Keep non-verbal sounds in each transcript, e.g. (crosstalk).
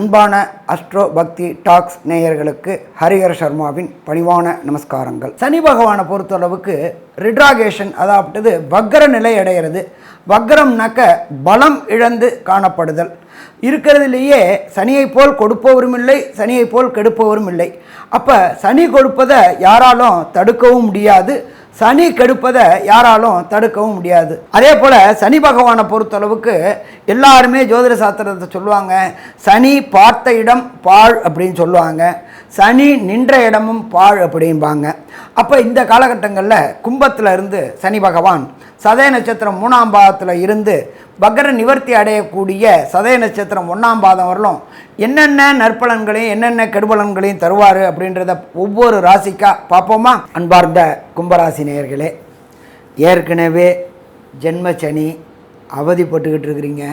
அன்பான அஸ்ட்ரோ பக்தி டாக்ஸ் நேயர்களுக்கு ஹரிஹர சர்மாவின் பணிவான நமஸ்காரங்கள். சனி பகவானை பொறுத்தளவுக்கு ரிட்ராகேஷன் அதாவது வக்கர நிலை அடைகிறது. வக்கரம்னாக்க பலம் இழந்து காணப்படுதல். இருக்கிறதுலேயே சனியை போல் கொடுப்பவரும் இல்லை சனியை போல் கெடுப்பவரும் இல்லை. அப்போ சனி கொடுப்பதை யாராலும் தடுக்கவும் முடியாது. சனி கெடுப்பதை யாராலும் தடுக்கவும் முடியாது. அதே போல் சனி பகவானை பொறுத்தளவுக்கு எல்லாருமே ஜோதிட சாஸ்திரத்தை சொல்லுவாங்க. சனி பார்த்த இடம் பாழ் அப்படின்னு சொல்லுவாங்க. சனி நின்ற இடமும் பாழ் அப்படிம்பாங்க. அப்போ இந்த காலகட்டங்களில் கும்பத்தில் இருந்து சனி பகவான் சதய நட்சத்திரம் மூணாம் பாதத்தில் இருந்து பக்ர நிவர்த்தி அடையக்கூடிய சதய நட்சத்திரம் ஒன்றாம் பாதம் வரலும் என்னென்ன நற்பலன்களையும் என்னென்ன கெடுபலன்களையும் தருவார் அப்படின்றத ஒவ்வொரு ராசிக்காக பார்ப்போமா? அன்பார்ந்த கும்பராசி நேயர்களே ஏற்கனவே ஜென்மச்சனி அவதிப்பட்டுக்கிட்டு இருக்கிறீங்க.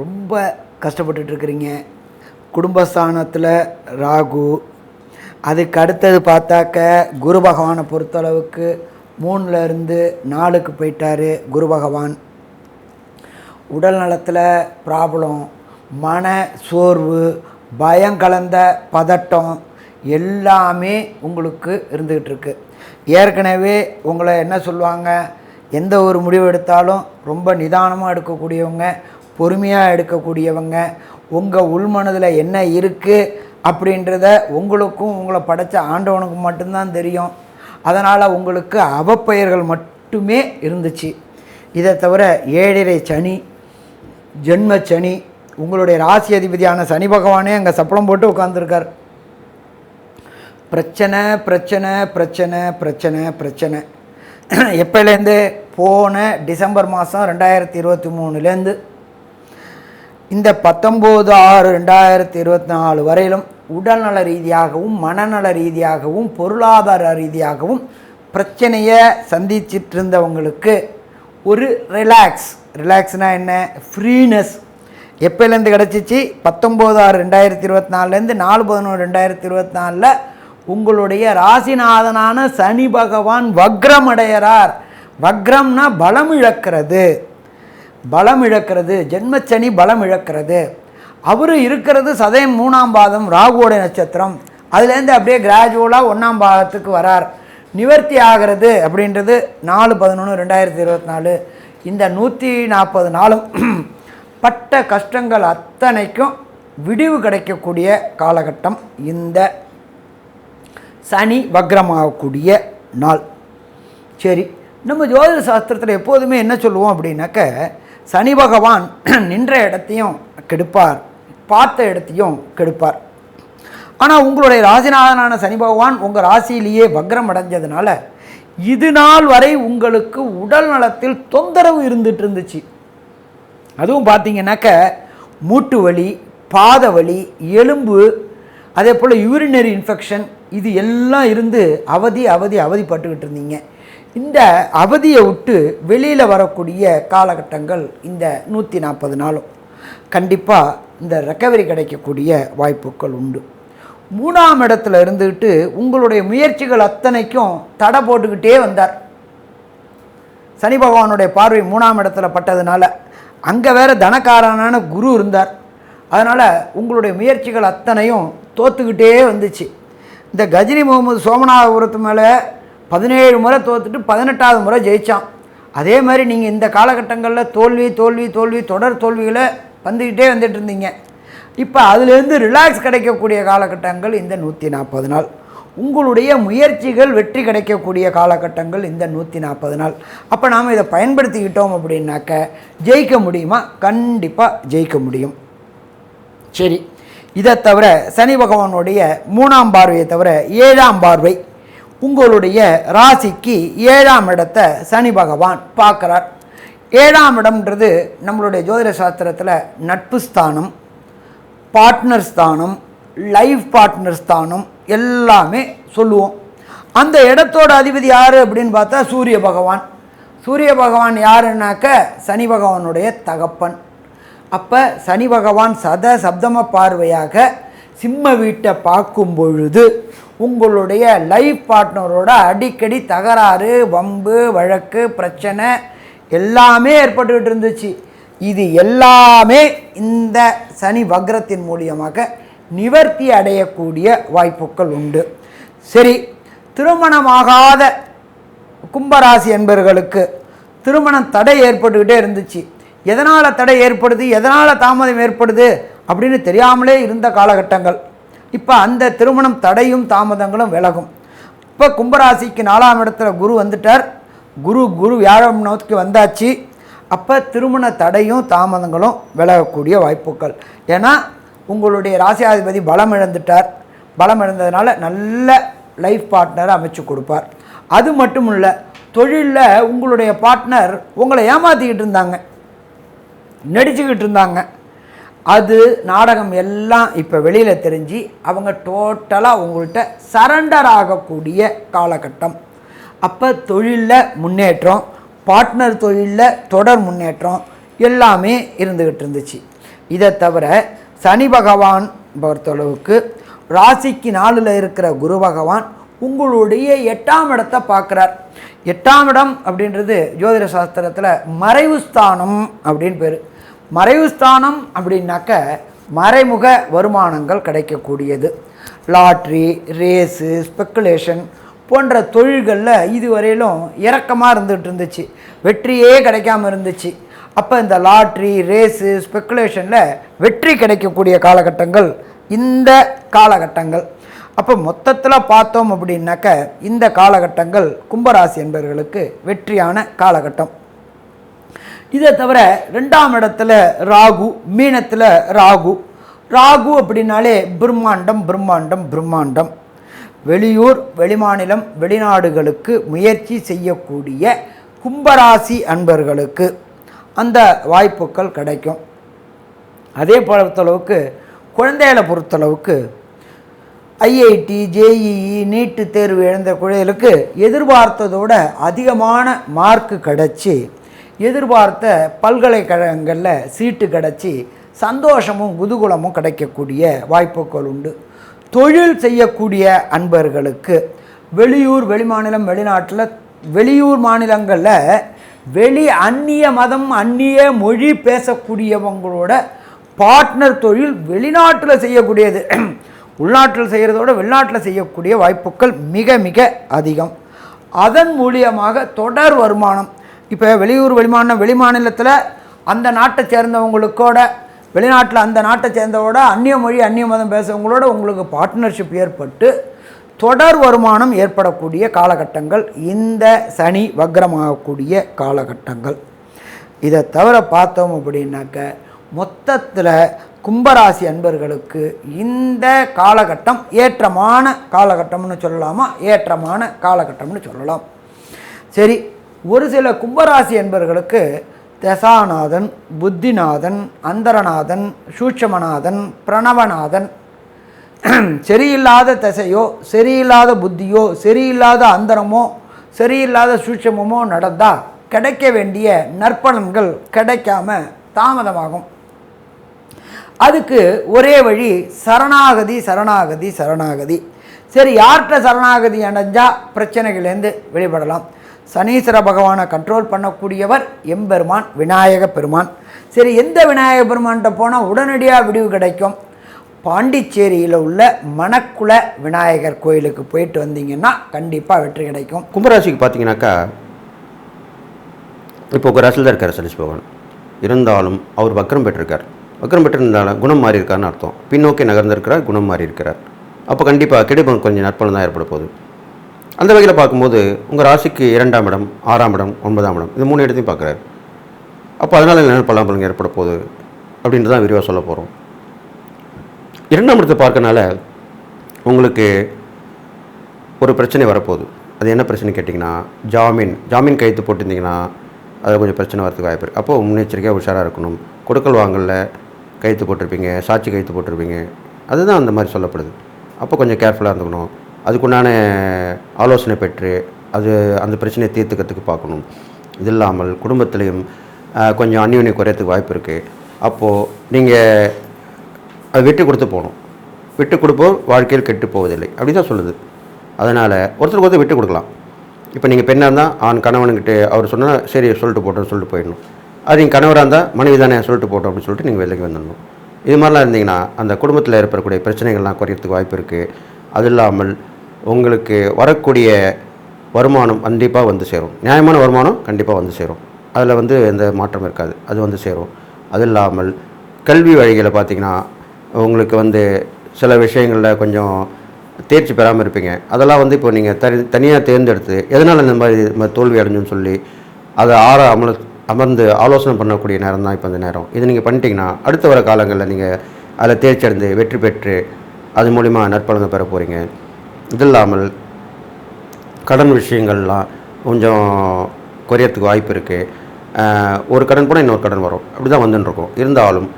ரொம்ப கஷ்டப்பட்டுட்டுருக்குறீங்க குடும்பஸ்தானத்தில் ராகு. அதுக்கு அடுத்தது பார்த்தாக்க குரு பகவானை பொறுத்தளவுக்கு மூணுலேருந்து நாலுக்கு போயிட்டார் குரு பகவான். உடல் நலத்தில் ப்ராப்ளம் மன சோர்வு பயம் கலந்த பதட்டம் எல்லாமே உங்களுக்கு இருந்துக்கிட்டு இருக்கு ஏற்கனவே உங்களை என்ன சொல்லுவாங்க எந்த ஒரு முடிவு எடுத்தாலும் ரொம்ப நிதானமாக எடுக்கக்கூடியவங்க பொறுமையாக எடுக்கக்கூடியவங்க உங்கள் உள்மனதில் என்ன இருக்குது அப்படின்றத உங்களுக்கும் உங்களை படைச்ச ஆண்டவனுக்கும் மட்டும்தான் தெரியும். அதனால் உங்களுக்கு அவப்பெயர்கள் மட்டுமே இருந்துச்சு. இதை தவிர ஏழரை சனி ஜென்ம சனி உங்களுடைய ராசி அதிபதியான சனி பகவானே அங்கே சப்பளம் போட்டு உட்காந்துருக்கார் பிரச்சனை பிரச்சனை பிரச்சனை பிரச்சனை பிரச்சனை. (clears throat) எப்போலேருந்து போன டிசம்பர் மாதம் ரெண்டாயிரத்தி இருபத்தி மூணுலேருந்து. இந்த பத்தொம்போது ஆறு ரெண்டாயிரத்தி இருபத்தி நாலு வரையிலும் உடல்நல ரீதியாகவும் மனநல ரீதியாகவும் பொருளாதார ரீதியாகவும் பிரச்சனையை சந்திச்சிட்டு இருந்தவங்களுக்கு ஒரு ரிலாக்ஸ் ரிலாக்ஸ்னால் என்ன? ஃப்ரீனஸ் எப்போலேருந்து கிடச்சிச்சு? பத்தொம்போது ஆறு ரெண்டாயிரத்தி இருபத்தி நாலுலேருந்து நாலு பதினொன்று ரெண்டாயிரத்தி இருபத்தி நாலில் உங்களுடைய ராசிநாதனான சனி பகவான் வக்ரம் அடையறார் வக்ரம்னா பலம் இழக்கிறது. பலம் இழக்கிறது ஜென்மச்சனி பலம் இழக்கிறது. அவர் இருக்கிறது சதயம் மூணாம் பாதம் ராகுவோட நட்சத்திரம். அதுலேருந்து அப்படியே கிராஜுவலாக ஒன்றாம் பாதத்துக்கு வரார். நிவர்த்தி ஆகிறது அப்படின்றது நாலு பதினொன்று ரெண்டாயிரத்தி இருபத்தி நாலு இந்த நூற்றி நாற்பது நாளும் (clears throat) பட்ட கஷ்டங்கள் அத்தனைக்கும் விடிவு கிடைக்கக்கூடிய காலகட்டம் இந்த சனி வக்ரமாகக்கூடிய நாள். சரி நம்ம ஜோதிட சாஸ்திரத்தில் எப்போதுமே என்ன சொல்லுவோம் அப்படின்னாக்க சனி பகவான் (clears throat) நின்ற இடத்தையும் கெடுப்பார் பார்த்த இடத்தையும் கெடுப்பார். ஆனால் உங்களுடைய ராசிநாதனான சனி பகவான் உங்கள் ராசியிலேயே வக்ரம் அடைஞ்சதுனால இது நாள் வரை உங்களுக்கு உடல் நலத்தில் தொந்தரவு இருந்துட்டு இருந்துச்சு. அதுவும் பார்த்தீங்கன்னாக்க மூட்டு வலி பாத வலி எலும்பு அதே போல் யூரினரி இன்ஃபெக்ஷன் இது எல்லாம் இருந்து அவதி அவதி அவதிப்பட்டுக்கிட்டு இருந்தீங்க. இந்த அவதியை விட்டு வெளியில் வரக்கூடிய காலகட்டங்கள் இந்த நூற்றி நாற்பது நாளும். கண்டிப்பாக இந்த ரெக்கவரி கிடைக்கக்கூடிய வாய்ப்புகள் உண்டு. மூணாம் இடத்துல இருந்துக்கிட்டு உங்களுடைய முயற்சிகள் அத்தனைக்கும் தடை போட்டுக்கிட்டே வந்தார். சனி பகவானுடைய பார்வை மூணாம் இடத்துல பட்டதுனால அங்கே வேற தனக்காரனான குரு இருந்தார். அதனால் உங்களுடைய முயற்சிகள் அத்தனையும் தோத்துக்கிட்டே வந்துச்சு. இந்த கஜினி முகமது சோமநாதபுரத்து மேலே பதினேழு முறை தோத்துட்டு பதினெட்டாவது முறை ஜெயித்தான் அதே மாதிரி நீங்கள் இந்த காலகட்டங்களில் தோல்வி தோல்வி தோல்வி தொடர் தோல்விகளை வந்துக்கிட்டே வந்துட்டு இருந்தீங்க. இப்போ அதுலேருந்து ரிலாக்ஸ் கிடைக்கக்கூடிய காலகட்டங்கள் இந்த நூற்றி நாற்பது நாள். உங்களுடைய முயற்சிகள் வெற்றி கிடைக்கக்கூடிய காலகட்டங்கள் இந்த நூற்றி நாற்பது நாள். அப்போ நாம் இதை பயன்படுத்திக்கிட்டோம் அப்படின்னாக்க ஜெயிக்க முடியுமா? கண்டிப்பாக ஜெயிக்க முடியும். சரி. இதை தவிர சனி பகவானுடைய மூணாம் பார்வையை தவிர ஏழாம் பார்வை உங்களுடைய ராசிக்கு ஏழாம் இடத்தை சனி பகவான் பார்க்குறார். ஏழாம் இடம்ன்றது நம்மளுடைய ஜோதிட சாஸ்திரத்தில் நட்பு ஸ்தானம் பார்ட்னர் ஸ்தானம் லைஃப் பார்ட்னர் ஸ்தானம் எல்லாமே சொல்லுவோம். அந்த இடத்தோட அதிபதி யார் அப்படின்னு பார்த்தா சூரிய பகவான். சூரிய பகவான் யாருன்னாக்க சனி பகவானுடைய தகப்பன். அப்போ சனி பகவான் சத சப்தம பார்வையாக சிம்ம வீட்டை பார்க்கும் பொழுது உங்களுடைய லைஃப் பார்ட்னரோட அடிக்கடி தகராறு வம்பு வழக்கு பிரச்சனை எல்லாமே ஏற்பட்டுக்கிட்டு இருந்துச்சு. இது எல்லாமே இந்த சனி வக்ரத்தின் மூலியமாக நிவர்த்தி அடையக்கூடிய வாய்ப்புகள் உண்டு. சரி திருமணமாகாத கும்பராசி என்பவர்களுக்கு திருமணம் தடை ஏற்பட்டுக்கிட்டே இருந்துச்சு. எதனால் தடை ஏற்படுது? எதனால் தாமதம் ஏற்படுது? அப்படின்னு தெரியாமலே இருந்த காலகட்டங்கள். இப்போ அந்த திருமணம் தடையும் தாமதங்களும் விலகும். இப்போ கும்பராசிக்கு நாலாம் இடத்துல குரு வந்துட்டார். குரு குரு வியாழம் நோக்கி வந்தாச்சு. அப்போ திருமண தடையும் தாமதங்களும் விலகக்கூடிய வாய்ப்புகள். ஏன்னா உங்களுடைய ராசியாதிபதி பலம் இழந்துட்டார். பலம் இழந்ததுனால நல்ல லைஃப் பார்ட்னரை அமைச்சு கொடுப்பார். அது மட்டும் இல்லை தொழிலில் உங்களுடைய பார்ட்னர் உங்களை ஏமாற்றிக்கிட்டு இருந்தாங்க. நடிச்சுக்கிட்டு இருந்தாங்க. அது நாடகம் எல்லாம் இப்போ வெளியில் தெரிஞ்சு அவங்க டோட்டலாக உங்கள்கிட்ட சரண்டர் ஆகக்கூடிய காலகட்டம். அப்போ தொழிலில் முன்னேற்றம் பார்ட்னர் தொழிலில் தொடர் முன்னேற்றம் எல்லாமே இருந்துக்கிட்டு இருந்துச்சு. இதை தவிர சனி பகவான் பொறுத்தளவுக்கு ராசிக்கு நாளில் இருக்கிற குரு பகவான் உங்களுடைய எட்டாம் இடத்தை பார்க்குறார். எட்டாம் இடம் அப்படின்றது ஜோதிட சாஸ்திரத்தில் மறைவு ஸ்தானம் அப்படின்னு பேர். மறைவு ஸ்தானம் அப்படின்னாக்க மறைமுக வருமானங்கள் கிடைக்கக்கூடியது. லாட்ரி ரேஸு ஸ்பெக்குலேஷன் போன்ற தொழில்களில் இதுவரையிலும் இறக்கமாக இருந்துகிட்டு இருந்துச்சு வெற்றியே கிடைக்காம இருந்துச்சு. அப்போ இந்த லாட்ரி ரேஸு ஸ்பெக்குலேஷனில் வெற்றி கிடைக்கக்கூடிய காலகட்டங்கள் இந்த காலகட்டங்கள். அப்போ மொத்தத்தில் பார்த்தோம் அப்படின்னாக்க இந்த காலகட்டங்கள் கும்பராசி என்பவர்களுக்கு வெற்றியான காலகட்டம். இதை தவிர ரெண்டாம் இடத்துல ராகு மீனத்தில் ராகு. ராகு அப்படின்னாலே பிரம்மாண்டம் பிரம்மாண்டம் பிரம்மாண்டம். வெளியூர் வெளிமாநிலம் வெளிநாடுகளுக்கு முயற்சி செய்யக்கூடிய கும்பராசி அன்பர்களுக்கு அந்த வாய்ப்புகள் கிடைக்கும். அதே பொறுத்தளவுக்கு குழந்தைகளை பொறுத்தளவுக்கு ஐஐடி ஜேஇஇ நீட்டு தேர்வு எழுந்த குழந்தைகளுக்கு எதிர்பார்த்ததோட அதிகமான மார்க்கு கிடச்சி எதிர்பார்த்த பல்கலைக்கழகங்களில் சீட்டு கிடச்சி சந்தோஷமும் குதூகலமும் கிடைக்கக்கூடிய வாய்ப்புகள் உண்டு. தொழில் செய்யக்கூடிய அன்பர்களுக்கு வெளியூர் வெளிமாநிலம் வெளிநாட்டில் வெளியூர் மாநிலங்களில் வெளி அந்நிய மதம் அந்நிய மொழி பேசக்கூடியவங்களோட பார்ட்னர் தொழில் வெளிநாட்டில் செய்யக்கூடியது. உள்நாட்டில் செய்கிறதோட வெளிநாட்டில் செய்யக்கூடிய வாய்ப்புகள் மிக மிக அதிகம். அதன் மூலியமாக தொடர் வருமானம் இப்போ வெளியூர் வெளிமாநிலம் வெளிமாநிலத்தில் அந்த நாட்டை சேர்ந்தவங்களுக்கோட வெளிநாட்டில் அந்த நாட்டை சேர்ந்தவோட அந்நிய மொழி அந்நிய மதம் பேசுகிறவங்களோட உங்களுக்கு பார்ட்னர்ஷிப் ஏற்பட்டு தொடர் வருமானம் ஏற்படக்கூடிய காலகட்டங்கள் இந்த சனி வக்ரமாகக்கூடிய காலகட்டங்கள். இதை தவிர பார்த்தோம் அப்படின்னாக்க மொத்தத்தில் கும்பராசி அன்பர்களுக்கு இந்த காலகட்டம் ஏற்றமான காலகட்டம்னு சொல்லலாமா? ஏற்றமான காலகட்டம்னு சொல்லலாம். சரி ஒரு சில கும்பராசி என்பவர்களுக்கு தசாநாதன் புத்திநாதன் அந்தரநாதன் சூட்சமநாதன் பிரணவநாதன். சரியில்லாத தசையோ சரியில்லாத புத்தியோ சரியில்லாத அந்தரமோ சரியில்லாத சூட்சமமோ நடந்தால் கிடைக்க வேண்டிய நற்பலன்கள் கிடைக்காம தாமதமாகும். அதுக்கு ஒரே வழி சரணாகதி சரணாகதி சரணாகதி. சரி யார்கிட்ட சரணாகதி அடைஞ்சால் பிரச்சனைகள்லேருந்து வெளிப்படலாம். சனீஸ்வர பகவானை கண்ட்ரோல் பண்ணக்கூடியவர் எம்பெருமான் விநாயக பெருமான். சரி எந்த விநாயக பெருமான்கிட்ட போனால் உடனடியாக விடிவு கிடைக்கும்? பாண்டிச்சேரியில் உள்ள மணக்குள விநாயகர் கோயிலுக்கு போயிட்டு வந்தீங்கன்னா கண்டிப்பாக வெற்றி கிடைக்கும். கும்பராசிக்கு பார்த்தீங்கன்னாக்கா இப்போ ஒரு ராசியில் தான் இருக்கார் சனீஸ் பகவான். இருந்தாலும் அவர் வக்கரம் பெற்றிருக்கார். வக்கரம் பெற்றிருந்தாலும் குணம் மாறி இருக்காருன்னு அர்த்தம். பின்னோக்கி நகர்ந்திருக்கிறார் குணம் மாறி இருக்கிறார் அப்போ கண்டிப்பாக கிடைப்பம் கொஞ்சம் நற்பலன் தான் ஏற்பட போகுது. அந்த வகையில் பார்க்கும்போது உங்கள் ராசிக்கு இரண்டாம் இடம் ஆறாம் இடம் ஒன்பதாம் இடம் இது மூணு இடத்தையும் பார்க்குறாரு. அப்போ அதனால் என்ன பலாபலன் ஏற்பட போகுது அப்படின்ட்டு தான் விரிவாக சொல்ல போகிறோம் இரண்டாம் இடத்தை பார்க்கறனால உங்களுக்கு ஒரு பிரச்சனை வரப்போகுது. அது என்ன பிரச்சனை கேட்டிங்கன்னா ஜாமீன் ஜாமீன் கைத்து போட்டிருந்தீங்கன்னா அதில் கொஞ்சம் பிரச்சனை வரதுக்கு வாய்ப்பு இருக்குது அப்போது முன்னெச்சரிக்கையாக உஷாராக இருக்கணும். கொடுக்கல் வாங்கலில் கைத்து போட்டிருப்பீங்க சாட்சி கைத்து போட்டிருப்பீங்க. அதுதான் அந்த மாதிரி சொல்லப்படுது. அப்போ கொஞ்சம் கேர்ஃபுல்லாக இருந்துக்கணும். அதுக்குண்டான ஆலோசனை பெற்று அது அந்த பிரச்சனையை தீர்த்துக்கிறதுக்கு பார்க்கணும். இது இல்லாமல் குடும்பத்திலையும் கொஞ்சம் அந்யோன்யம் குறையத்துக்கு வாய்ப்பு இருக்குது அப்போது நீங்கள் அது விட்டு கொடுத்து போகணும். விட்டு கொடுப்போர் வாழ்க்கையில் கெட்டு போவதில்லை. அப்படி தான் சொல்லுது. அதனால் ஒருத்தருக்கு ஒருத்தர் விட்டு கொடுக்கலாம். இப்போ நீங்கள் பெண்ணாக இருந்தால் ஆண் கணவனுக்கிட்ட அவர் சொன்னால் சரி சொல்லிட்டு போட்டோம்னு சொல்லிட்டு போயிடணும். அது நீங்கள் கணவராக இருந்தால் மனைவி தானே சொல்லிட்டு போட்டோம் அப்படின்னு சொல்லிட்டு நீங்கள் வேலைக்கு வந்துடணும். இது மாதிரிலாம் இருந்தீங்கன்னா அந்த குடும்பத்தில் ஏற்படக்கூடிய பிரச்சனைகள்லாம் குறையறதுக்கு வாய்ப்பு இருக்குது அது இல்லாமல் உங்களுக்கு வரக்கூடிய வருமானம் கண்டிப்பாக வந்து சேரும். நியாயமான வருமானம் கண்டிப்பாக வந்து சேரும். அதில் வந்து எந்த மாற்றம் இருக்காது. அது வந்து சேரும். அது இல்லாமல் கல்வி வழிகளை பார்த்தீங்கன்னா உங்களுக்கு வந்து சில விஷயங்களில் கொஞ்சம் தேர்ச்சி பெறாமல் இருப்பீங்க. அதெல்லாம் வந்து இப்போ நீங்கள் தனி தனியாக தேர்ந்தெடுத்து எதனால் இந்த மாதிரி இது மாதிரி தோல்வி அடைஞ்சுன்னு சொல்லி அதை ஆற அமல அமர்ந்து ஆலோசனை பண்ணக்கூடிய நேரம் தான் இப்போ இந்த நேரம். இது நீங்கள் பண்ணிட்டீங்கன்னா அடுத்த வர காலங்களில் நீங்கள் அதில் தேர்ச்சி அடைந்து வெற்றி பெற்று அது மூலிமா நற்பலனை பெற போகிறீங்க இது இல்லாமல் கடன் விஷயங்கள்லாம் கொஞ்சம் குறையறதுக்கு வாய்ப்பு இருக்குது ஒரு கடன் போனால் இன்னொரு கடன் வரும். அப்படி தான் வந்துன்னு இருந்தாலும்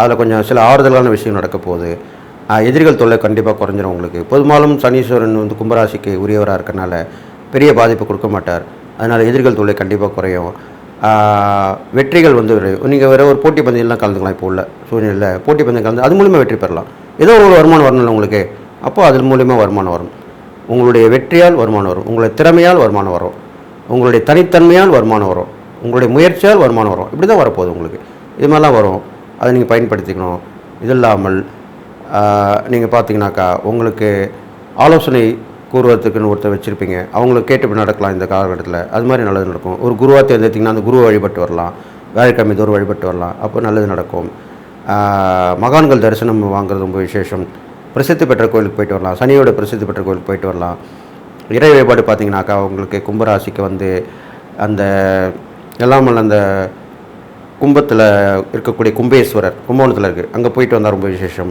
அதில் கொஞ்சம் சில ஆறுதலான விஷயம் நடக்க போகுது. எதிரிகள் தொல்லை கண்டிப்பாக குறைஞ்சிரும் உங்களுக்கு. பொதுமாலும் சனீஸ்வரன் வந்து கும்பராசிக்கு உரியவராக இருக்கனால பெரிய பாதிப்பு கொடுக்க மாட்டார். அதனால் எதிரிகள் தொல்லை கண்டிப்பாக குறையும். வெற்றிகள் வந்து நீங்கள் வேறு ஒரு போட்டி பந்தயம்லாம் கலந்துக்கலாம் இப்போ உள்ள சூழ்நிலையில். போட்டி பந்தயம் கலந்து அது மூலிமா வெற்றி பெறலாம். ஏதோ ஒரு வருமானம் வரணும்ல உங்களுக்கு. அப்போ அதன் மூலிமா வருமானம் வரும். உங்களுடைய வெற்றியால் வருமானம் வரும். உங்களுடைய திறமையால் வருமானம் வரும். உங்களுடைய தனித்தன்மையால் வருமானம் வரும். உங்களுடைய முயற்சியால் வருமானம் வரும். இப்படி தான் வரப்போகுது உங்களுக்கு. இது மாதிரிலாம் வரும். அதை நீங்கள் பயன்படுத்திக்கணும். இது இல்லாமல் நீங்கள் பார்த்தீங்கன்னாக்கா உங்களுக்கு ஆலோசனை கூறுவதற்குன்னு ஒருத்தர் வச்சுருப்பீங்க. அவங்களுக்கு கேட்டு நடக்கலாம் இந்த காலகட்டத்தில். அது மாதிரி நல்லது நடக்கும். ஒரு குருவாக தேர்ந்தெடுத்திங்கன்னா அந்த குருவை வழிபட்டு வரலாம். வேலைக்கிழமை தோறும் வழிபட்டு வரலாம். அப்போ நல்லது நடக்கும். மகான்கள் தரிசனம் வாங்குறது ரொம்ப விசேஷம். பிரசித்தி பெற்ற கோயிலுக்கு போயிட்டு வரலாம். சனியோட பிரசித்தி பெற்ற கோயிலுக்கு போயிட்டு வரலாம். இறை வழிபாடு பார்த்தீங்கன்னாக்கா உங்களுக்கு கும்பராசிக்கு வந்து அந்த எல்லாமல் அந்த கும்பத்தில் இருக்கக்கூடிய கும்பேஸ்வரர் கும்பகோணத்தில் இருக்குது அங்கே போயிட்டு வந்தால் ரொம்ப விசேஷம்.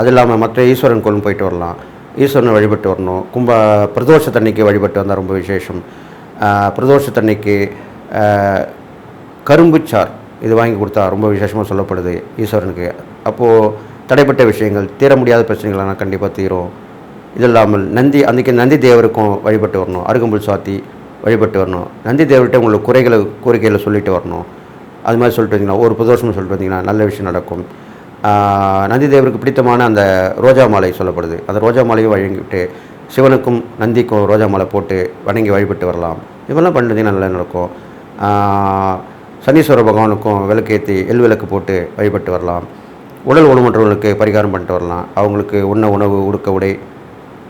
அது இல்லாமல் மற்ற ஈஸ்வரன் கோயிலும் போயிட்டு வரலாம். ஈஸ்வரனை வழிபட்டு வரணும். கும்ப பிரதோஷத்தன்னைக்கு வழிபட்டு வந்தால் ரொம்ப விசேஷம். பிரதோஷத்தன்னைக்கு கரும்புச்சார் இது வாங்கி கொடுத்தா ரொம்ப விசேஷமாக சொல்லப்படுது ஈஸ்வரனுக்கு. அப்போது தடைப்பட்ட விஷயங்கள் தீர முடியாத பிரச்சனைகள்லாம் கண்டிப்பாக தீரும். இது இல்லாமல் நந்தி அன்றைக்கி நந்தி தேவருக்கும் வழிபட்டு வரணும். அருகம்புல் சாத்தி வழிபட்டு வரணும். நந்தி தேவர்கிட்ட உங்களுக்கு குறைகளை கோரிக்கைகளை சொல்லிட்டு வரணும். அது மாதிரி சொல்லிட்டு வந்தீங்கன்னா ஒரு புதோஷம் சொல்லிட்டு வந்தீங்கன்னா நல்ல விஷயம் நடக்கும். நந்தி தேவருக்கு பிடித்தமான அந்த ரோஜா மாலை சொல்லப்படுது. அந்த ரோஜா மாலையும் வழங்கிவிட்டு சிவனுக்கும் நந்திக்கும் ரோஜா மாலை போட்டு வணங்கி வழிபட்டு வரலாம். இதெல்லாம் பண்ணுறதுங்கன்னா நல்லா நடக்கும். சனீஸ்வர பகவானுக்கும் விளக்கேற்றி எள் விளக்கு போட்டு வழிபட்டு வரலாம். உடல் ஊனமற்றவர்களுக்கு பரிகாரம் பண்ணிட்டு வரலாம். அவங்களுக்கு உண்ண உணவு உடுக்க உடை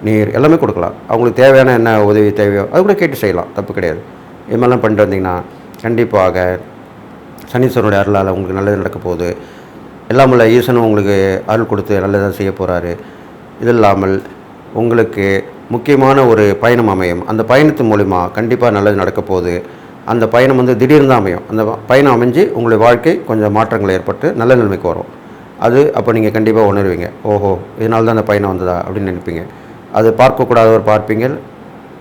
நீர் எல்லாமே கொடுக்கலாம். அவங்களுக்கு தேவையான என்ன உதவி தேவையோ அது கூட கேட்டு செய்யலாம். தப்பு கிடையாது. இது மாதிரிலாம் பண்ணிட்டு வந்தீங்கன்னா கண்டிப்பாக சனீஸ்வரனுடைய அருளால் உங்களுக்கு நல்லது நடக்க போகுது. எல்லாம் உள்ள ஈசனும் உங்களுக்கு அருள் கொடுத்து நல்லதாக செய்ய போகிறாரு இது இல்லாமல் உங்களுக்கு முக்கியமான ஒரு பயணம் அமையும். அந்த பயணத்து மூலிமா கண்டிப்பாக நல்லது நடக்க போகுது. அந்த பயணம் வந்து திடீர்னு தான் அமையும். அந்த பயணம் அமைஞ்சு உங்களுடைய வாழ்க்கை கொஞ்சம் மாற்றங்கள் ஏற்பட்டு நல்ல நிலைமைக்கு வரும். அது அப்போ நீங்கள் கண்டிப்பாக உணர்வீங்க. ஓஹோ இதனால தான் அந்த பயணம் வந்ததா? அப்படின்னு நினைப்பீங்க. அது பார்க்கக்கூடாதவர் பார்ப்பீங்க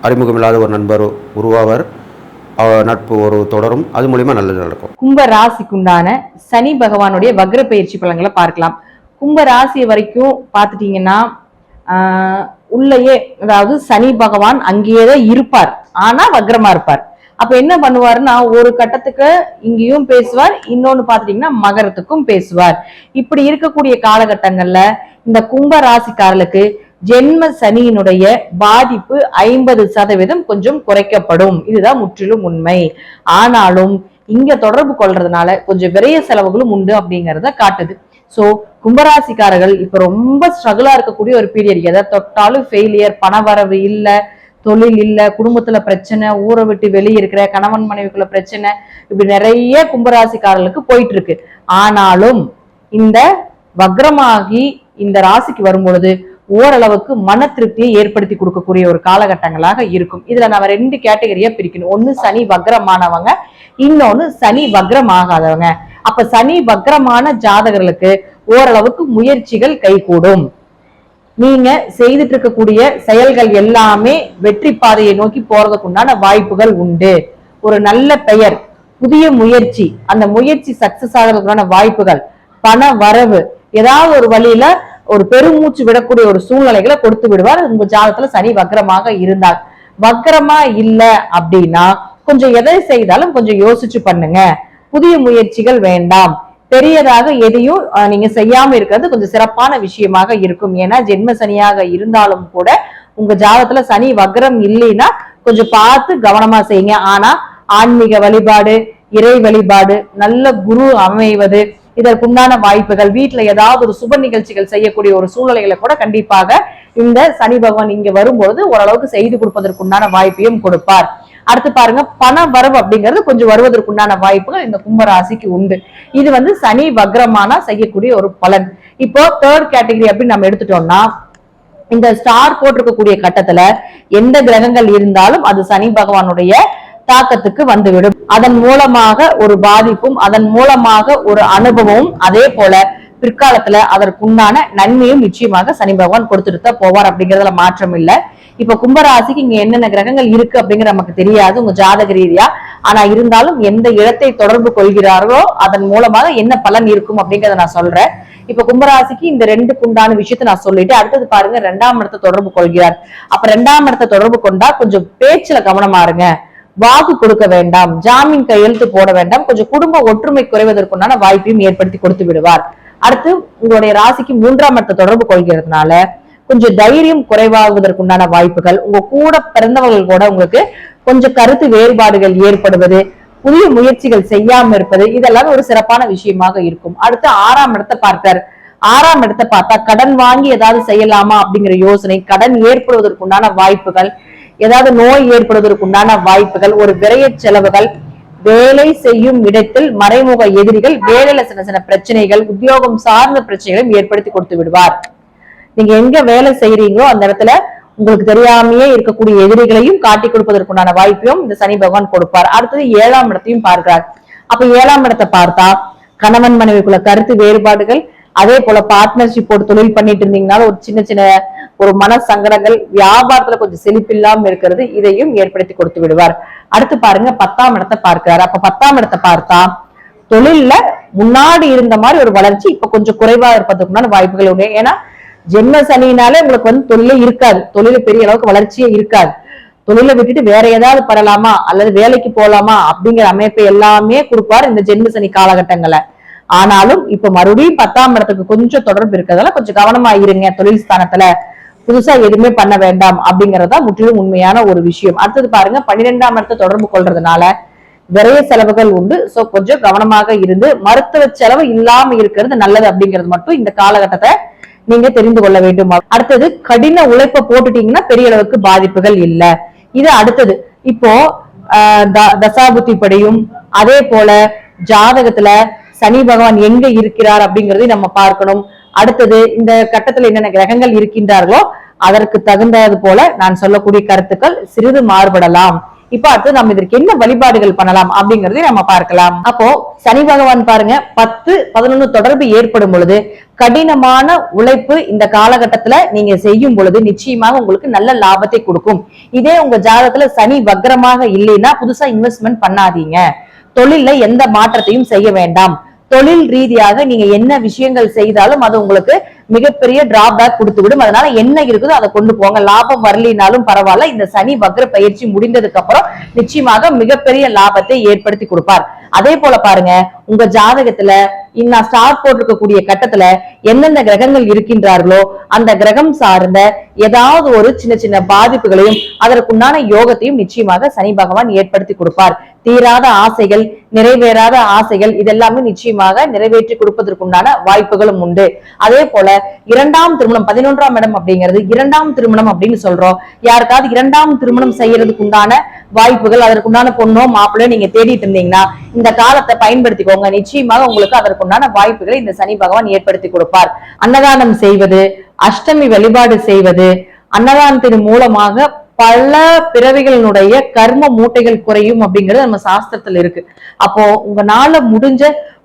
அறிமுகமில்லாத ஒரு நண்பர் உருவாவர். நட்பு ஒரு தொடரும். அது மூலிமா நல்லது நடக்கும். கும்ப ராசிக்குண்டான சனி பகவானுடைய வக்ர பயிற்சி பலன்களை பார்க்கலாம். கும்ப ராசி வரைக்கும் பார்த்துட்டீங்கன்னா உள்ளேயே அதாவது சனி பகவான் அங்கேயே தான் இருப்பார். ஆனா வக்ரமா இருப்பார். அப்ப என்ன பண்ணுவாருன்னா ஒரு கட்டத்துக்கு இங்கேயும் பேசுவார் இன்னொன்னு பாத்துட்டீங்கன்னா மகரத்துக்கும் பேசுவார். இப்படி இருக்கக்கூடிய காலகட்டங்கள்ல இந்த கும்ப ராசிக்காரர்களுக்கு ஜென்ம சனியினுடைய பாதிப்பு ஐம்பது சதவீதம் கொஞ்சம் குறைக்கப்படும். இதுதான் முற்றிலும் உண்மை. ஆனாலும் இங்க தொடர்பு கொள்றதுனால கொஞ்சம் விரைய செலவுகளும் உண்டு அப்படிங்கறத காட்டுது. சோ கும்பராசிக்காரர்கள் இப்ப ரொம்ப ஸ்ட்ரகிளா இருக்கக்கூடிய ஒரு பீரியட் எதை தொட்டாலும் ஃபெயிலியர் பணவரவு இல்லை தொழில் இல்ல குடும்பத்துல பிரச்சனை ஊரை விட்டு வெளியே இருக்கிற கணவன் மனைவிக்குள்ள பிரச்சனை இப்படி நிறைய கும்பராசிக்காரர்களுக்கு போயிட்டு இருக்கு ஆனாலும் இந்த வக்ரமாகி இந்த ராசிக்கு வரும்பொழுது ஓரளவுக்கு மன திருப்தியை ஏற்படுத்தி கொடுக்கக்கூடிய ஒரு காலகட்டங்களாக இருக்கும். இதுல நம்ம ரெண்டு கேட்டகரியா பிரிக்கணும். ஒண்ணு சனி வக்ரமானவங்க இன்னொன்னு சனி வக்ரமாகாதவங்க. அப்ப சனி வக்ரமான ஜாதகர்களுக்கு ஓரளவுக்கு முயற்சிகள் கைகூடும். நீங்க செய்துட்டு இருக்கக்கூடிய செயல்கள் எல்லாமே வெற்றி பாதையை நோக்கி போறதுக்கு உண்டான வாய்ப்புகள் உண்டு. ஒரு நல்ல பெயர் புதிய முயற்சி அந்த முயற்சி சக்சஸ் ஆகிறதுக்கான வாய்ப்புகள் பண வரவு ஏதாவது ஒரு வழியில ஒரு பெருமூச்சு விடக்கூடிய ஒரு சூழ்நிலைகளை கொடுத்து விடுவார். உங்க ஜாதத்துல சனி வக்கரமாக இருந்தால் வக்கரமா இல்ல அப்படின்னா கொஞ்சம் எதை செய்தாலும் கொஞ்சம் யோசிச்சு பண்ணுங்க. புதிய முயற்சிகள் வேண்டாம். பெரியதாக எதையும் நீங்க செய்யாம இருக்கிறது கொஞ்சம் சிறப்பான விஷயமாக இருக்கும். ஏன்னா ஜென்ம சனியாக இருந்தாலும் கூட உங்க ஜாதத்துல சனி வக்ரம் இல்லைன்னா கொஞ்சம் பார்த்து கவனமா செய்யுங்க. ஆனா ஆன்மீக வழிபாடு இறை வழிபாடு நல்ல குரு அமைவது இதற்குண்டான வாய்ப்புகள் வீட்டுல ஏதாவது ஒரு சுப நிகழ்ச்சிகள் செய்யக்கூடிய ஒரு சூழ்நிலைகளை கூட கண்டிப்பாக இந்த சனி பகவான் இங்க வரும்போது ஓரளவுக்கு செய்து கொடுப்பதற்குண்டான வாய்ப்பையும் கொடுப்பார். அடுத்து பாருங்க பண வரவு அப்படிங்கிறது கொஞ்சம் வருவதற்குண்டான வாய்ப்புகள் இந்த கும்பராசிக்கு உண்டு. இது வந்து சனி வக்ரமானா செய்யக்கூடிய ஒரு பலன். இப்போ தேர்ட் கேட்டகரி அப்படின்னு நம்ம எடுத்துட்டோம்னா இந்த ஸ்டார் போட்டிருக்கக்கூடிய கட்டத்துல எந்த கிரகங்கள் இருந்தாலும் அது சனி பகவானுடைய தாக்கத்துக்கு வந்துவிடும். அதன் மூலமாக ஒரு பாதிப்பும் அதன் மூலமாக ஒரு அனுபவமும் அதே போல பிற்காலத்துல அதற்குண்டான நன்மையும் நிச்சயமாக சனி பகவான் கொடுத்துட்டு தான் போவார் அப்படிங்கறதுல மாற்றம் இல்ல. இப்ப கும்பராசிக்கு இங்க என்னென்ன கிரகங்கள் இருக்கு அப்படிங்கிற நமக்கு தெரியாது உங்க ஜாதக ரீதியா. ஆனா இருந்தாலும் எந்த இடத்தை தொடர்பு கொள்கிறாரோ அதன் மூலமாக என்ன பலன் இருக்கும் அப்படிங்கறத நான் சொல்றேன். இப்ப கும்பராசிக்கு இந்த ரெண்டு குண்டான விஷயத்த நான் சொல்லிட்டு அடுத்தது பாருங்க ரெண்டாம் இடத்தை தொடர்பு கொள்கிறார். அப்ப ரெண்டாம் இடத்தை தொடர்பு கொண்டா கொஞ்சம் பேச்சுல கவனமா இருங்க. வாக்கு கொடுக்க வேண்டாம் ஜாமீன் கையெழுத்து போட வேண்டாம் கொஞ்சம் குடும்ப ஒற்றுமை குறைவதற்குண்டான வாய்ப்பையும் ஏற்படுத்தி கொடுத்து விடுவார். அடுத்து உங்களுடைய ராசிக்கு மூன்றாம் இடத்த தொடர்பு கொள்கிறதுனால கொஞ்சம் தைரியம் குறைவாகுவதற்குண்டான வாய்ப்புகள் உங்க கூட பிறந்தவர்கள் கூட உங்களுக்கு கொஞ்சம் கருத்து வேறுபாடுகள் ஏற்படுவது புதிய முயற்சிகள் செய்யாம இருப்பது இதெல்லாம் ஒரு சிறப்பான விஷயமாக இருக்கும். அடுத்து ஆறாம் இடத்தை பார்த்தார். ஆறாம் இடத்தை பார்த்தா கடன் வாங்கி ஏதாவது செய்யலாமா அப்படிங்கிற யோசனை கடன் ஏற்படுவதற்குண்டான வாய்ப்புகள் ஏதாவது நோய் ஏற்படுவதற்குண்டான வாய்ப்புகள் ஒரு விரைய செலவுகள் வேலை செய்யும் இடத்தில் மறைமுக எதிரிகள் வேலையில சின்ன சின்ன பிரச்சனைகள் உத்தியோகம் சார்ந்த பிரச்சனைகளும் ஏற்படுத்தி கொடுத்து விடுவார். நீங்க எங்க வேலை செய்யறீங்களோ அந்த இடத்துல உங்களுக்கு தெரியாமையே இருக்கக்கூடிய எதிரிகளையும் காட்டி கொடுப்பதற்குண்டான வாய்ப்பையும் இந்த சனி பகவான் கொடுப்பார். அடுத்தது ஏழாம் இடத்தையும் பார்க்கிறார். அப்ப ஏழாம் இடத்தை பார்த்தா கணவன் மனைவிக்குள்ள கருத்து வேறுபாடுகள் அதே போல பார்ட்னர்ஷிப் போட்டு தொழில் பண்ணிட்டு இருந்தீங்கனாலும் ஒரு சின்ன சின்ன ஒரு மன சங்கடங்கள் வியாபாரத்துல கொஞ்சம் செழிப்பில்லாம இருக்கிறது இதையும் ஏற்படுத்தி கொடுத்து விடுவார். அடுத்து பாருங்க பத்தாம் இடத்தை பார்க்கிறாரு. அப்ப பத்தாம் இடத்தை பார்த்தா தொழில்ல முன்னாடி இருந்த மாதிரி ஒரு வளர்ச்சி இப்ப கொஞ்சம் குறைவா இருப்பதற்குண்டான வாய்ப்புகள் உண்டு. ஏன்னா ஜென்ம சனினாலே உங்களுக்கு வந்து தொழிலே இருக்காது. தொழில பெரிய அளவுக்கு வளர்ச்சியே இருக்காது. தொழிலை விட்டுட்டு வேற ஏதாவது படலாமா அல்லது வேலைக்கு போலாமா? அப்படிங்கிற அமைப்பை எல்லாமே கொடுப்பார் இந்த ஜென்ம சனி காலகட்டங்களை ஆனாலும் இப்ப மறுபடியும் பத்தாம் இடத்துக்கு கொஞ்சம் தொடர்பு இருக்கிறதால கொஞ்சம் கவனமா இருங்க தொழில் ஸ்தானத்துல. புதுசா எதுவுமே பண்ண வேண்டாம் அப்படிங்கறதா முற்றிலும் உண்மையான ஒரு விஷயம். அடுத்தது பாருங்க பன்னிரெண்டாம் இடத்த தொடர்பு கொள்றதுனால விரைய செலவுகள் உண்டு. சோ கொஞ்சம் கவனமாக இருந்து மருத்துவ செலவு இல்லாம இருக்கிறது நல்லது அப்படிங்கிறது மட்டும் இந்த காலகட்டத்தை நீங்க தெரிந்து கொள்ள வேண்டும். அடுத்தது கடின உழைப்ப போட்டுட்டீங்கன்னா பெரிய அளவுக்கு பாதிப்புகள் இல்ல. இது அடுத்தது இப்போ ஆஹ் தசாபுத்தி படியும். அதே போல ஜாதகத்துல சனி பகவான் எங்க இருக்கிறார் அப்படிங்கறதையும் நம்ம பார்க்கணும். அடுத்தது இந்த கட்டத்துல என்னென்ன கிரகங்கள் இருக்கின்றார்களோ அதற்கு தகுந்தது போல நான் சொல்லக்கூடிய கருத்துக்கள் சிறிது மாறுபடலாம். இப்ப அடுத்து நம்ம இதற்கு என்ன வழிபாடுகள் பண்ணலாம் அப்படிங்கறதையும் நம்ம பார்க்கலாம். அப்போ சனி பகவான் பாருங்க பத்து பதினொன்னு தொடர்பு ஏற்படும் பொழுது கடினமான உழைப்பு இந்த காலகட்டத்துல நீங்க செய்யும் பொழுது நிச்சயமாக உங்களுக்கு நல்ல லாபத்தை கொடுக்கும். இதே உங்க ஜாதகத்துல சனி வக்ரமாக இல்லைன்னா புதுசா இன்வெஸ்ட்மெண்ட் பண்ணாதீங்க. தொழில்ல எந்த மாற்றத்தையும் செய்ய வேண்டாம். தொழில் ரீதியாக நீங்க என்ன விஷயங்கள் செய்தாலும் அது உங்களுக்கு மிகப்பெரிய டிராபேக் கொடுத்து விடும். அதனால என்ன இருக்குதோ அதை கொண்டு போங்க. லாபம் வரலினாலும் பரவாயில்ல. இந்த சனி வக்ர பயிற்சி முடிந்ததுக்கு அப்புறம் நிச்சயமாக மிகப்பெரிய லாபத்தை ஏற்படுத்தி கொடுப்பார். அதே போல பாருங்க உங்க ஜாதகத்துல இன்னும் ஸ்டார் போட்டிருக்கக்கூடிய கட்டத்துல எந்தெந்த கிரகங்கள் இருக்கின்றார்களோ அந்த கிரகம் சார்ந்த ஏதாவது ஒரு சின்ன சின்ன பாதிப்புகளையும் அதற்குண்டான யோகத்தையும் நிச்சயமாக சனி பகவான் ஏற்படுத்தி கொடுப்பார். தீராத ஆசைகள் நிறைவேறாத ஆசைகள் இதெல்லாமே நிச்சயமாக நிறைவேற்றி கொடுப்பதற்குண்டான வாய்ப்புகளும் உண்டு. அதே போல இரண்டாம் திருமணம் பதினொன்றாம் இடம் அப்படிங்கிறது இரண்டாம் திருமணம் அப்படின்னு சொல்றோம். யாருக்காவது இரண்டாம் திருமணம் செய்யறதுக்கு உண்டான வாய்ப்புகள் அதற்குண்டான பொண்ணோ மாப்பிள்ளையோ நீங்க தேடிட்டு இருந்தீங்கன்னா இந்த காலத்தை பயன்படுத்திக்கோங்க. நிச்சயமாக உங்களுக்கு அதற்கு உண்டான வாய்ப்புகளை இந்த சனி பகவான் ஏற்படுத்தி கொடுப்பார். அன்னதானம் செய்வது அஷ்டமி வழிபாடு செய்வது அன்னதானத்தின் மூலமாக பல பிறவிகளினுடைய கர்ம மூட்டைகள் குறையும் அப்படிங்கிறது நம்ம சாஸ்திரத்துல இருக்கு. அப்போ உங்களால முடிஞ்ச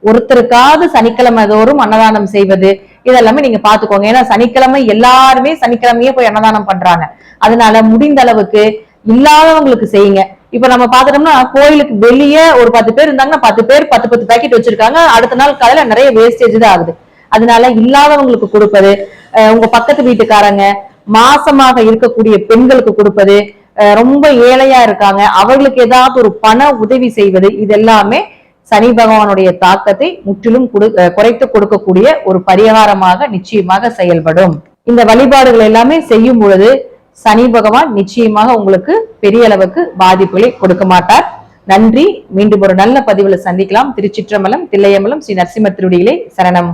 ஒருத்தருக்காவது சனிக்கிழமை தோறும் அன்னதானம் செய்வது இதெல்லாமே நீங்க பாத்துக்கோங்க. ஏன்னா சனிக்கிழமை எல்லாருமே சனிக்கிழமையே போய் அன்னதானம் பண்றாங்க. அதனால முடிந்த அளவுக்கு இல்லாதவங்களுக்கு செய்யுங்க. இப்ப நம்ம பாத்துட்டோம்னா கோயிலுக்கு வெளியே ஒரு பத்து பேர் இருந்தாங்கன்னா பத்து பேர் பத்து பத்து பேக்கெட் வச்சிருக்காங்க. அடுத்த நாள் காலையில நிறைய வேஸ்டேஜ் தான் ஆகுது. அதனால இல்லாதவங்களுக்கு கொடுப்பது அஹ் உங்க பக்கத்து வீட்டுக்காரங்க மாசமாக இருக்கக்கூடிய பெண்களுக்கு கொடுப்பது ரொம்ப ஏழையா இருக்காங்க. அவர்களுக்கு ஏதாவது ஒரு பண உதவி செய்வது இது எல்லாமே சனி பகவானுடைய தாக்கத்தை முற்றிலும் குடு- அஹ் குறைத்து கொடுக்கக்கூடிய ஒரு பரிகாரமாக நிச்சயமாக செயல்படும். இந்த வழிபாடுகள் எல்லாமே செய்யும் பொழுது சனி பகவான் நிச்சயமாக உங்களுக்கு பெரிய அளவுக்கு பாதிப்புகளை கொடுக்க மாட்டார். நன்றி. மீண்டும் ஒரு நல்ல பதிவுல சந்திக்கலாம். திருச்சிற்றம்பலம் தில்லையம்பலம் ஸ்ரீ நரசிம்ம திருடிகளே சரணம்.